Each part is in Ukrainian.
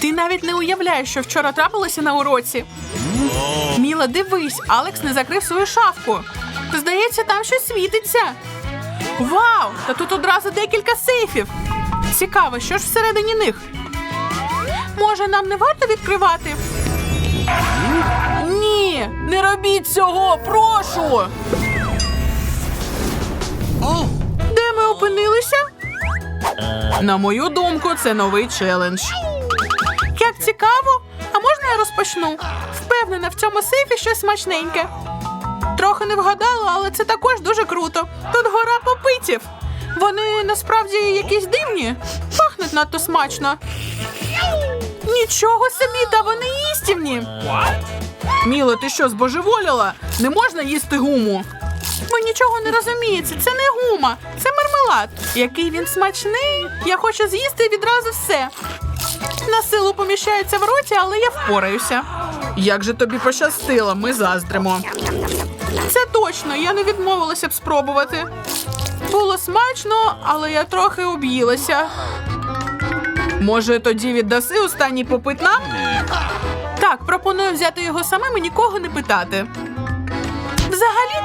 Ти навіть не уявляєш, що вчора трапилося на уроці. Міла, дивись, Алекс не закрив свою шафку. Здається, там щось світиться. Вау! Та тут одразу декілька сейфів. Цікаво, що ж всередині них. Може, нам не варто відкривати? Ні, не робіть цього, прошу. Де ми опинилися? На мою думку, це новий челендж. Цікаво, а можна я розпочну? Впевнена, в цьому сейфі щось смачненьке. Трохи не вгадала, але це також дуже круто. Тут гора попитів. Вони насправді якісь дивні, пахнуть надто смачно. Нічого собі, та вони їстівні. Міло, ти що, збожеволіла? Не можна їсти гуму. Ви нічого не розумієте, це не гума, це мармелад. Який він смачний. Я хочу з'їсти відразу все. На силу поміщається в роті, але я впораюся. Як же тобі пощастило, ми заздримо. Це точно, я не відмовилася б спробувати. Було смачно, але я трохи об'їлася. Може, тоді віддаси останній попит нам? Так, пропоную взяти його самим і нікого не питати.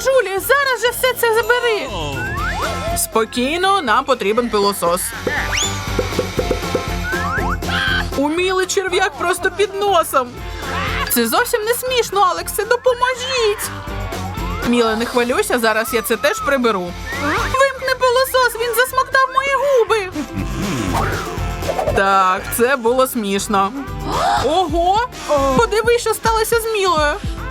Джулі? Зараз же все це забери. Спокійно, нам потрібен пилосос. Умілий черв'як просто під носом. Це зовсім не смішно, Алексе, допоможіть. Міла, не хвилюйся, зараз я це теж приберу. Вимкни пилосос, він засмоктав мої губи. Так, це було смішно. Ого! Подиви, що сталося з Мілою.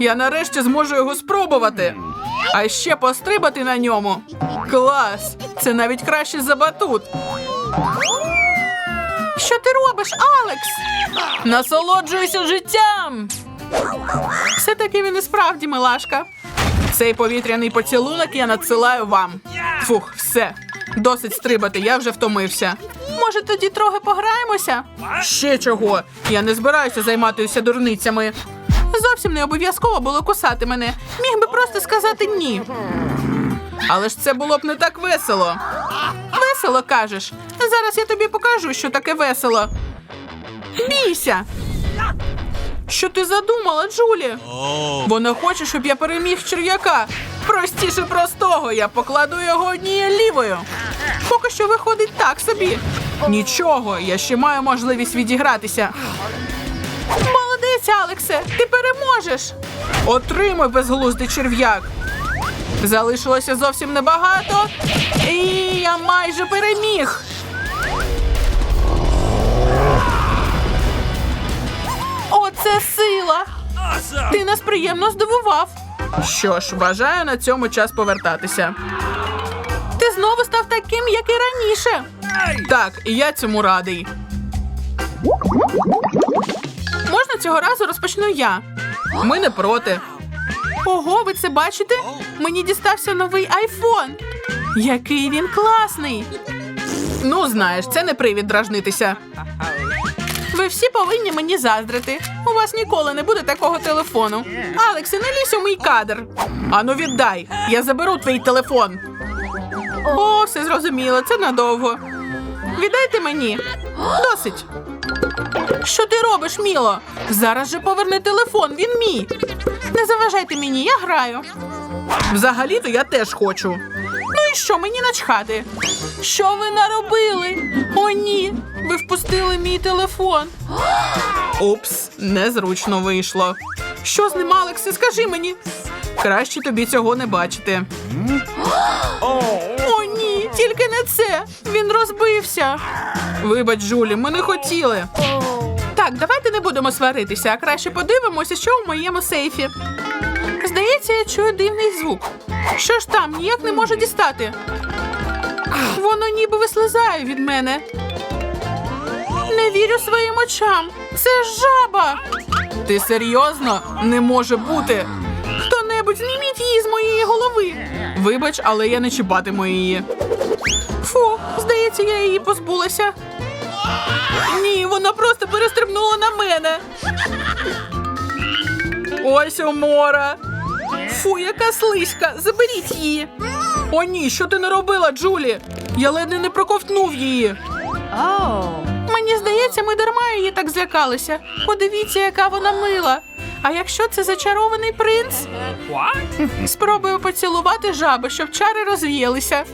Я нарешті зможу його спробувати. А ще пострибати на ньому. Клас! Це навіть краще за батут. Що ти робиш, Алекс? Насолоджуйся життям. Все-таки він і справді милашка. Цей повітряний поцілунок я надсилаю вам. Фух, все. Досить стрибати, я вже втомився. Може, тоді трохи пограємося? Ще чого? Я не збираюся займатися дурницями. Зовсім не обов'язково було кусати мене. Міг би просто сказати ні. Але ж це було б не так весело. Весело кажеш. Зараз я тобі покажу, що таке весело. Бійся. Що ти задумала, Джулі? Вона хоче, щоб я переміг черв'яка. Простіше простого, я покладу його однією лівою. Поки що виходить так собі. Нічого, я ще маю можливість відігратися. Молодець, Алексе, ти переможеш. Отримай безглуздий черв'як. Залишилося зовсім небагато. І я майже переміг. Оце сила! Ти нас приємно здивував. Що ж, вважаю на цьому час повертатися. Ти знову став таким, як і раніше. Так, і я цьому радий. Цього разу розпочну я. Ми не проти. Ого, ви це бачите? Мені дістався новий айфон. Який він класний. Ну, знаєш, це не привід дражнитися. Ви всі повинні мені заздрити. У вас ніколи не буде такого телефону. Алексе, не лізь у мій кадр. Ану віддай. Я заберу твій телефон. О, все зрозуміло, це надовго. Віддайте мені. Досить. Що ти робиш, Міло? Зараз же поверни телефон, він мій. Не заважайте мені, я граю. Взагалі-то я теж хочу. Ну і що, мені начхати? Що ви наробили? О, ні, ви впустили мій телефон. Упс, незручно вийшло. Що з ним, Алексе, скажи мені. Краще тобі цього не бачити. О, ні, тільки не це. Він розбився. Вибач, Жулі, ми не хотіли. Так, давайте не будемо сваритися, а краще подивимося, що у моєму сейфі. Здається, я чую дивний звук. Що ж там, ніяк не можу дістати. Воно ніби вислизає від мене. Не вірю своїм очам. Це ж жаба. Ти серйозно? Не може бути. Хто-небудь зніміть її з моєї голови. Вибач, але я не чіпатиму її. Фу, здається, я її позбулася. Ні, вона просто перестрибнула на мене. Ось умора. Фу, яка слизька. Заберіть її. О, ні, що ти не робила, Джулі? Я ледве не проковтнув її. Мені здається, ми дарма її так злякалися. Подивіться, яка вона мила. А якщо це зачарований принц? Спробую поцілувати жаби, щоб чари розвіялися.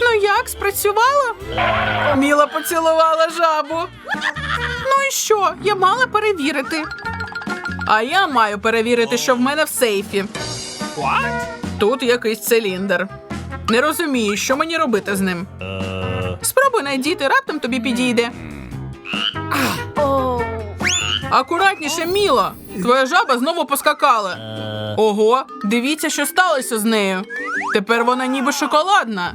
Ну як, спрацювало? Міла поцілувала жабу. Ну і що? Я мала перевірити. А я маю перевірити, що в мене в сейфі. Тут якийсь циліндр. Не розумію, що мені робити з ним. Спробуй найдіти, раптом тобі підійде. Акуратніше, Міло. Твоя жаба знову поскакала. Ого, дивіться, що сталося з нею. Тепер вона ніби шоколадна.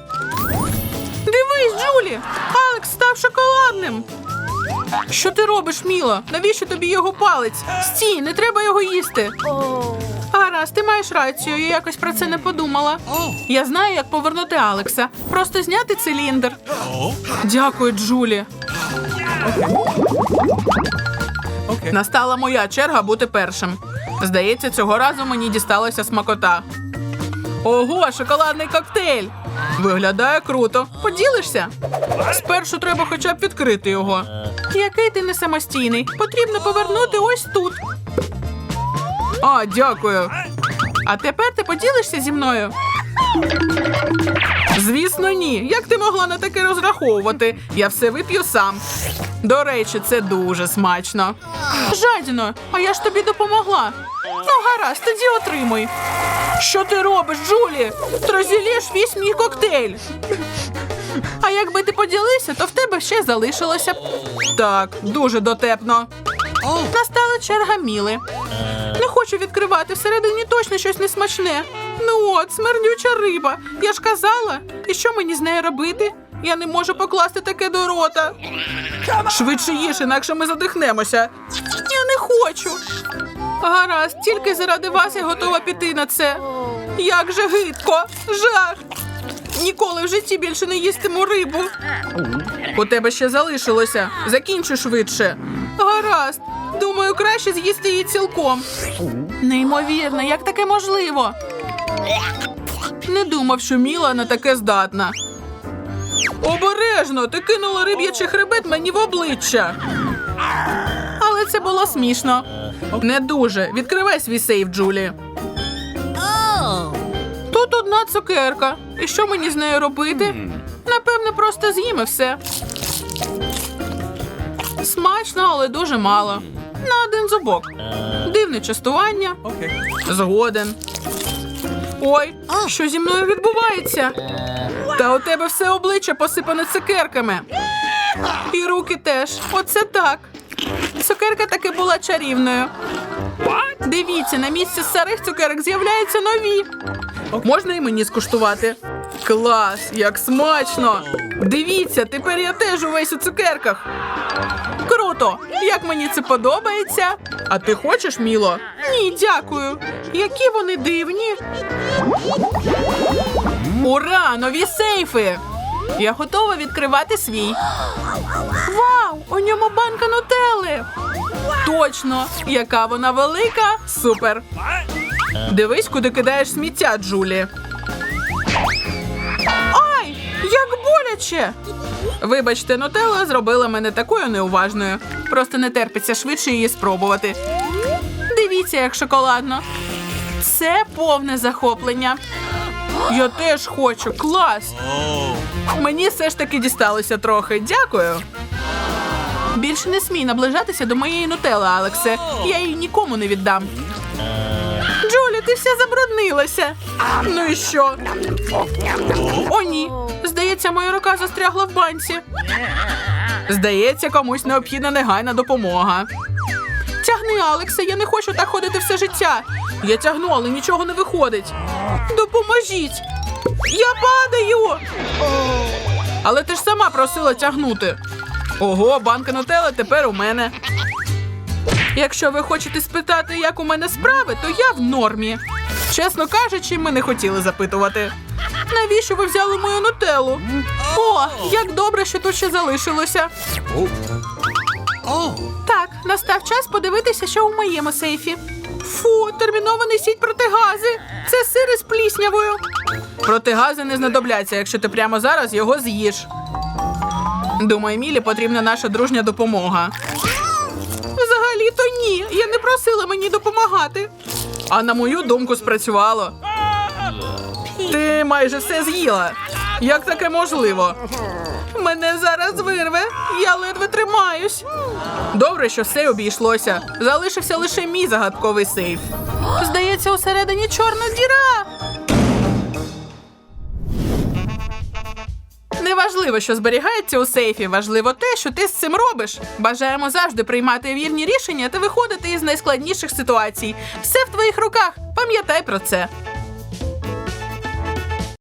Дивись, Джулі! Алекс став шоколадним. Що ти робиш, Міла? Навіщо тобі його палець? Стій, не треба його їсти. Гаразд, ти маєш рацію, я якось про це не подумала. Я знаю, як повернути Алекса. Просто зняти циліндр. Дякую, Джулі. Настала моя черга бути першим. Здається, цього разу мені дісталася смакота. Ого, шоколадний коктейль! Виглядає круто. Поділишся? Спершу треба хоча б відкрити його. Який ти не самостійний. Потрібно повернути ось тут. А, дякую. А тепер ти поділишся зі мною? Звісно, ні. Як ти могла на таке розраховувати? Я все вип'ю сам. До речі, це дуже смачно. Жадіно, а я ж тобі допомогла. Ну, гаразд, тоді отримуй. Що ти робиш, Джулі? Ти розділіш весь мій коктейль. А якби ти поділився, то в тебе ще залишилося б. Так, дуже дотепно. Настала черга Міли. Не хочу відкривати, всередині точно щось несмачне. Ну от, смердюча риба. Я ж казала. І що мені з нею робити? Я не можу покласти таке до рота. Швидше їж, інакше ми задихнемося. Я не хочу. Гаразд, тільки заради вас я готова піти на це. Як же гидко, жах. Ніколи в житті більше не їстиму рибу. У тебе ще залишилося. Закінчу швидше. Гаразд. Думаю, краще з'їсти її цілком. Неймовірно, як таке можливо? Не думав, що Міла на таке здатна. Обережно, ти кинула риб'ячий хребет мені в обличчя. Але це було смішно. Не дуже. Відкривай свій сейф, Джулі. Тут одна цукерка. І що мені з нею робити? Напевно, просто з'їм і все. Смачно, але дуже мало. На один зубок. Дивне частування. Згоден. Ой, що зі мною відбувається? Та у тебе все обличчя посипане цукерками. І руки теж. Оце так. Цукерка таки була чарівною. Дивіться, на місці старих цукерок з'являються нові. Можна і мені скуштувати. Клас, як смачно! Дивіться, тепер я теж увесь у цукерках. Круто! Як мені це подобається? А ти хочеш, Міло? Ні, дякую. Які вони дивні. Ура! Нові сейфи! Я готова відкривати свій. Вау! У ньому банка нутелли! Точно! Яка вона велика! Супер! Дивись, куди кидаєш сміття, Джулі. Ай! Як боляче! Вибачте, нутелла зробила мене такою неуважною. Просто не терпиться швидше її спробувати. Дивіться, як шоколадно. Це повне захоплення. Я теж хочу. Клас! Мені все ж таки дісталося трохи. Дякую. Більше не смій наближатися до моєї нутели, Алексе. Я її нікому не віддам. Джулі, ти вся забруднилася. Ну і що? О, ні. Здається, моя рука застрягла в банці. Здається, комусь необхідна негайна допомога. Алексе, я не хочу так ходити все життя. Я тягну, але нічого не виходить. Допоможіть! Я падаю! Але ти ж сама просила тягнути. Ого, банка нутелли тепер у мене. Якщо ви хочете спитати, як у мене справи, то я в нормі. Чесно кажучи, ми не хотіли запитувати. Навіщо ви взяли мою нутеллу? О, як добре, що тут ще залишилося. Так, настав час подивитися, що у моєму сейфі. Фу, терміново несіть протигази. Це сир із пліснявою. Протигази не знадобляться, якщо ти прямо зараз його з'їш. Думаю, Мілі потрібна наша дружня допомога. Взагалі-то ні. Я не просила мені допомагати. А на мою думку спрацювало. Ти майже все з'їла. Як таке можливо? Мене зараз вирве. Я ледве тримаюсь. Добре, що все обійшлося. Залишився лише мій загадковий сейф. Здається, усередині чорна діра. Неважливо, що зберігається у сейфі. Важливо те, що ти з цим робиш. Бажаємо завжди приймати вірні рішення та виходити із найскладніших ситуацій. Все в твоїх руках. Пам'ятай про це.